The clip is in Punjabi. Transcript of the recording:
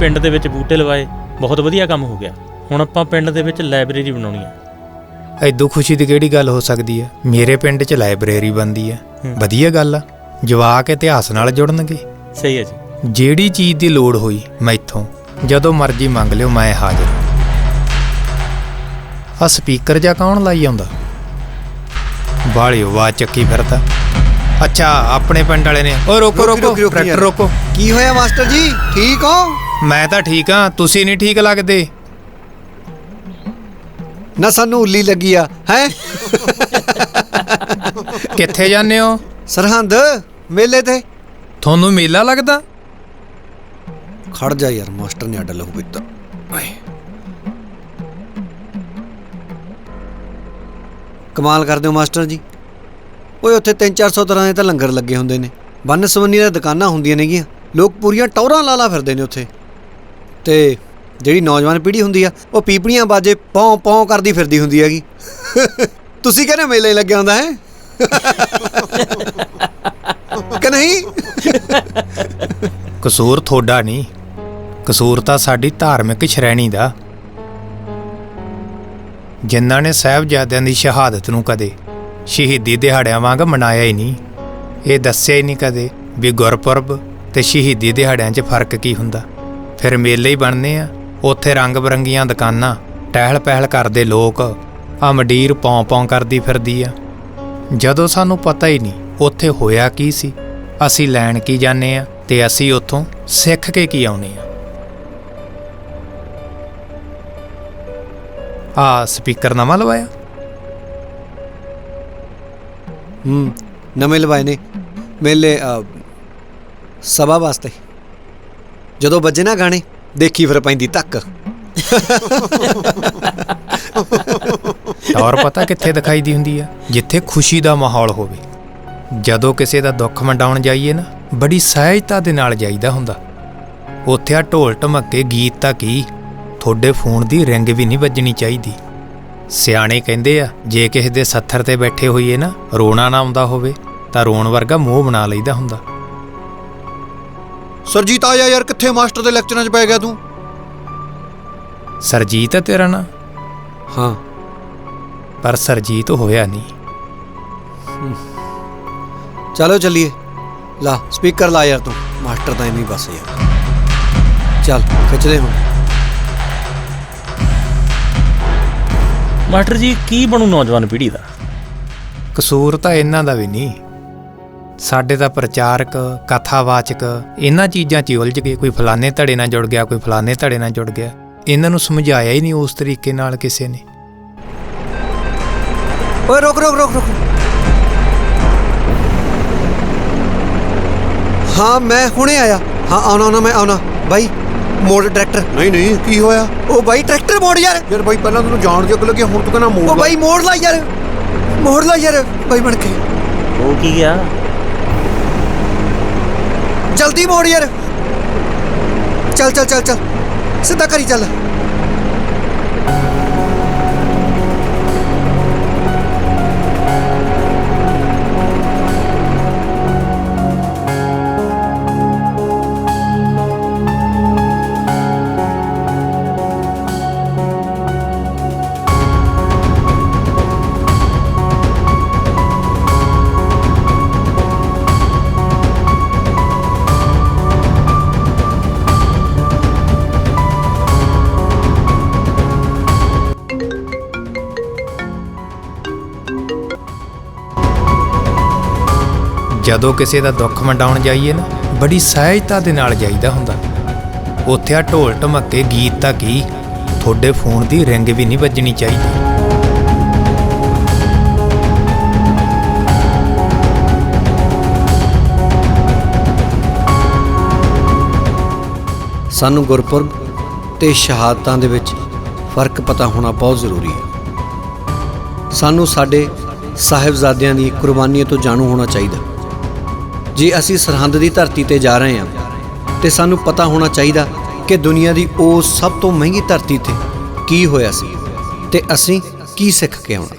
ਪਿੰਡ ਦੇ ਵਿੱਚ ਬੂਟੇ ਲਵਾਏ ਬਹੁਤ ਵਧੀਆ ਕੰਮ ਹੋ ਗਿਆ। ਹੁਣ ਆਪਾਂ ਪਿੰਡ ਦੇ ਵਿੱਚ ਲਾਇਬ੍ਰੇਰੀ ਬਣਾਉਣੀ ਹੈ ਐਦੋਂ ਖੁਸ਼ੀ ਦੀ ਕਿਹੜੀ ਗੱਲ ਹੋ ਸਕਦੀ ਹੈ ਮੇਰੇ ਪਿੰਡ 'ਚ ਲਾਇਬ੍ਰੇਰੀ ਬਣਦੀ ਹੈ। ਵਧੀਆ ਗੱਲ ਆ। ਜਵਾਕ ਇਤਿਹਾਸ ਨਾਲ ਜੁੜਨਗੇ। ਸਹੀ ਹੈ ਜੀ। ਜਿਹੜੀ ਚੀਜ਼ ਦੀ ਲੋੜ ਹੋਈ ਮੈਥੋਂ ਜਦੋਂ ਮਰਜ਼ੀ ਮੰਗ ਲਿਓ ਮੈਂ ਹਾਜ਼ਰ ਆ ਸਪੀਕਰ ਜਾਂ ਕੌਣ ਲਾਈ ਆਉਂਦਾ? ਬਾਲੀ ਆਵਾਜ਼ ਚੱਕੀ ਫਿਰਦਾ। ਅੱਛਾ ਆਪਣੇ ਪਿੰਡ ਵਾਲੇ ਨੇ। ਓ ਰੋਕੋ ਰੋਕੀ, ਰੋਕੋ ਰੋਕੀ, ਰੋਕੀ ਟਰੈਕਟਰ ਯਾਰ। ਰੋਕੋ। ਕੀ ਹੋਇਆ ਮਾਸਟਰ ਜੀ? ਠੀਕ ਹੋ? ਮੈਂ ਤਾਂ ਠੀਕ ਆ ਤੁਸੀਂ ਨਹੀਂ ਠੀਕ ਲੱਗਦੇ। ਨਾ ਸਾਨੂੰ ਉੱਲੀ ਲੱਗੀ ਆ ਹੈ? ਕਿੱਥੇ ਜਾਂਦੇ ਹੋ? ਸਰਹੰਦ ਮੇਲੇ ਤੇ। ਤੁਹਾਨੂੰ ਮੇਲਾ ਲੱਗਦਾ? ਖੜ ਜਾ ਯਾਰ ਮਾਸਟਰ ਨੇ ਅੱਡ ਲਹੂ ਪੀਤਾ। ਕਮਾਲ ਕਰਦੇ ਹੋ ਮਾਸਟਰ ਜੀ। ਓਏ ਉੱਥੇ 3-400 ਤਰ੍ਹਾਂ ਦੇ ਤਾਂ ਲੰਗਰ ਲੱਗੇ ਹੁੰਦੇ ਨੇ। ਬੰਨ ਸਵੰਨੀ ਦੀਆਂ ਦੁਕਾਨਾਂ ਹੁੰਦੀਆਂ ਨੇਗੀਆਂ। ਲੋਕ ਪੂਰੀਆਂ ਟੌਰਾਂ ਲਾਲਾ ਫਿਰਦੇ ਨੇ ਉੱਥੇ। ਤੇ ਜਿਹੜੀ ਨੌਜਵਾਨ ਪੀੜ੍ਹੀ ਹੁੰਦੀ ਆ, ਉਹ ਪੀਪੜੀਆਂ ਬਾਜੇ ਪੌਂ ਪੌਂ ਕਰਦੀ ਫਿਰਦੀ ਹੁੰਦੀ ਹੈਗੀ। ਤੁਸੀਂ ਕਹਿੰਦੇ ਮੇਲੇ ਲੱਗਿਆ ਹੁੰਦਾ, ਹੈ? ਕਿ ਨਹੀਂ? ਕਸੂਰ ਤੁਹਾਡਾ ਨਹੀਂ। ਕਸੂਰ ਤਾਂ ਸਾਡੀ ਧਾਰਮਿਕ ਸ਼੍ਰੇਣੀ ਦਾ। ਜਿਨ੍ਹਾਂ ਨੇ ਸਾਹਿਬਜ਼ਾਦਿਆਂ ਦੀ ਸ਼ਹਾਦਤ ਨੂੰ ਕਦੇ ਸ਼ਹੀਦੀ ਦਿਹਾੜਿਆਂ ਵਾਂਗ ਮਨਾਇਆ ਹੀ ਨਹੀਂ, ਇਹ ਦੱਸਿਆ ਹੀ ਨਹੀਂ ਕਦੇ ਵੀ ਗੁਰਪੁਰਬ ਤੇ ਸ਼ਹੀਦੀ ਦਿਹਾੜਿਆਂ 'ਚ ਫ਼ਰਕ ਕੀ ਹੁੰਦਾ। ਫਿਰ ਮੇਲੇ ਹੀ ਬਣਨੇ ਆ। ਉੱਥੇ ਰੰਗ ਬਰੰਗੀਆਂ ਦੁਕਾਨਾਂ ਟਹਿਲ ਪਹਿਲ ਕਰਦੇ ਲੋਕ ਆ ਮੰਡੀਰ ਪੌਂ ਪੌਂ ਕਰਦੀ ਫਿਰਦੀ ਆ। ਜਦੋਂ ਸਾਨੂੰ ਪਤਾ ਹੀ ਨਹੀਂ ਉੱਥੇ ਹੋਇਆ ਕੀ ਸੀ, ਅਸੀਂ ਲੈਣ ਕੀ ਜਾਂਦੇ ਆ ਤੇ ਅਸੀਂ ਉੱਥੋਂ ਸਿੱਖ ਕੇ ਕੀ ਆਉਨੇ ਆ। ਆ ਸਪੀਕਰ ਨਵਾਂ ਲਵਾਇਆ? ਹੂੰ, ਨਵੇਂ ਲਵਾਏ ਨੇ। ਮੇਲੇ ਸਭਾ ਵਾਸਤੇ। ਜਦੋਂ ਵੱਜੇ ਨਾ ਗਾਣੇ, ਦੇਖੀ ਫਿਰ ਪੈਂਦੀ ਧੱਕ। ਔਰ ਪਤਾ ਕਿੱਥੇ ਦਿਖਾਈ ਦੀ ਹੁੰਦੀ ਆ? ਜਿੱਥੇ ਖੁਸ਼ੀ ਦਾ ਮਾਹੌਲ ਹੋਵੇ। ਜਦੋਂ ਕਿਸੇ ਦਾ ਦੁੱਖ ਵੰਡਾਉਣ ਜਾਈਏ ਨਾ, ਬੜੀ ਸਹਿਜਤਾ ਦੇ ਨਾਲ ਜਾਈਦਾ ਹੁੰਦਾ। ਉੱਥੇ ਆ ਢੋਲ ਢਮੱਕੇ, ਗੀਤ ਤਾਂ ਕੀ? ਤੁਹਾਡੇ ਫੋਨ ਦੀ ਰਿੰਗ ਵੀ ਨਹੀਂ ਵੱਜਣੀ ਚਾਹੀਦੀ। ਸਿਆਣੇ ਕਹਿੰਦੇ ਆ, ਜੇ ਕਿਸੇ ਦੇ ਸੱਥਰ ਤੇ ਬੈਠੇ ਹੋਈਏ ਨਾ, ਰੋਣਾ ਨਾ ਆਉਂਦਾ ਹੋਵੇ, ਤਾਂ ਰੋਣ ਵਰਗਾ ਮੂੰਹ ਬਣਾ ਲਈਦਾ ਹੁੰਦਾ। ਸਰਜੀਤ ਆਇਆ ਯਾਰ ਕਿੱਥੇ ਮਾਸਟਰ ਦੇ ਲੈਕਚਰਾਂ 'ਚ ਪੈ ਗਿਆ ਤੂੰ? ਸਰਜੀਤ ਹੈ ਤੇਰਾ ਨਾਂ? ਹਾਂ। ਪਰ ਸਰਜੀਤ ਹੋਇਆ ਨਹੀਂ। ਚਲੋ ਚੱਲੀਏ। ਲਾ ਸਪੀਕਰ ਲਾ ਯਾਰ ਤੂੰ। ਮਾਸਟਰ ਤਾਂ ਐਵੇਂ ਹੀ ਬਸ ਯਾਰ। ਚੱਲ ਖਿੱਚਦੇ ਹੁਣ। ਮਾਸਟਰ ਜੀ ਕੀ ਬਣੂ ਨੌਜਵਾਨ ਪੀੜ੍ਹੀ ਦਾ? ਕਸੂਰ ਤਾਂ ਇਹਨਾਂ ਦਾ ਵੀ ਨਹੀਂ। ਸਾਡੇ ਤਾਂ ਪ੍ਰਚਾਰਕ ਕਥਾਵਾਚਕ ਇਹਨਾਂ ਚੀਜ਼ਾਂ 'ਚ ਹੀ ਉਲਝ ਗਏ। ਕੋਈ ਫਲਾਣੇ ਧੜੇ ਨਾਲ ਜੁੜ ਗਿਆ ਕੋਈ ਫਲਾਣੇ ਧੜੇ ਨਾਲ ਜੁੜ ਗਿਆ। ਇਹਨਾਂ ਨੂੰ ਸਮਝਾਇਆ ਹੀ ਨਹੀਂ ਉਸ ਤਰੀਕੇ ਨਾਲ ਕਿਸੇ ਨੇ। ਓਏ ਰੁਕ ਰੁਕ ਰੁਕ ਰੁਕ। ਹਾਂ ਮੈਂ ਹੁਣੇ ਆਇਆ। ਹਾਂ ਆਉਣਾ ਆਉਣਾ ਮੈਂ ਆਉਣਾ। ਬਾਈ ਮੋੜ ਟਰੈਕਟਰ। ਨਹੀਂ ਨਹੀਂ ਕੀ ਹੋਇਆ? ਉਹ ਬਾਈ ਟਰੈਕਟਰ ਮੋੜ ਯਾਰ। ਯਾਰ ਬਾਈ ਪਹਿਲਾਂ ਤੈਨੂੰ ਜਾਣ ਜੱਗ ਲੱਗਿਆ ਹੁਣ ਤੂੰ ਕਹਿੰਦਾ ਮੋੜ ਉਹ ਬਾਈ ਮੋੜ ਲਾ ਯਾਰ। ਮੋੜ ਲਾ ਯਾਰ। ਬਾਈ ਬਣ ਕੇ। ਉਹ ਕੀ ਗਿਆ? ਜਲਦੀ ਮੋੜ ਯਾਰ। ਚੱਲ ਚੱਲ ਚੱਲ ਚੱਲ। ਸਿੱਧਾ ਕਰੀ ਚੱਲ। ਜਦੋਂ ਕਿਸੇ ਦਾ ਦੁੱਖ ਵੰਡਾਉਣ ਜਾਈਏ ਨਾ, ਬੜੀ ਸਹਿਜਤਾ ਦੇ ਨਾਲ ਜਾਈਦਾ ਹੁੰਦਾ। ਉੱਥੇ ਆ ਢੋਲ ਢਮੱਕੇ, ਗੀਤ ਤਾਂ ਕੀ? ਤੁਹਾਡੇ ਫੋਨ ਦੀ ਰਿੰਗ ਵੀ ਨਹੀਂ ਵੱਜਣੀ ਚਾਹੀਦੀ। ਸਾਨੂੰ ਗੁਰਪੁਰਬ ਤੇ ਸ਼ਹਾਦਤਾਂ ਦੇ ਵਿੱਚ ਫ਼ਰਕ ਪਤਾ ਹੋਣਾ ਬਹੁਤ ਜ਼ਰੂਰੀ ਹੈ। ਸਾਨੂੰ ਸਾਡੇ ਸਾਹਿਬਜ਼ਾਦਿਆਂ ਦੀ ਕੁਰਬਾਨੀਆਂ ਤੋਂ ਜਾਣੂ ਹੋਣਾ ਚਾਹੀਦਾ। ਜੇ ਅਸੀਂ ਸਰਹੰਦ ਦੀ ਧਰਤੀ ਤੇ ਜਾ ਰਹੇ ਹਾਂ, ਤੇ ਸਾਨੂੰ ਪਤਾ ਹੋਣਾ ਚਾਹੀਦਾ ਕਿ ਦੁਨੀਆ ਦੀ ਉਹ ਸਭ ਤੋਂ ਮਹਿੰਗੀ ਧਰਤੀ ਤੇ ਕੀ ਹੋਇਆ ਸੀ ਤੇ ਅਸੀਂ ਕੀ ਸਿੱਖ ਕੇ ਆਉਣਾ।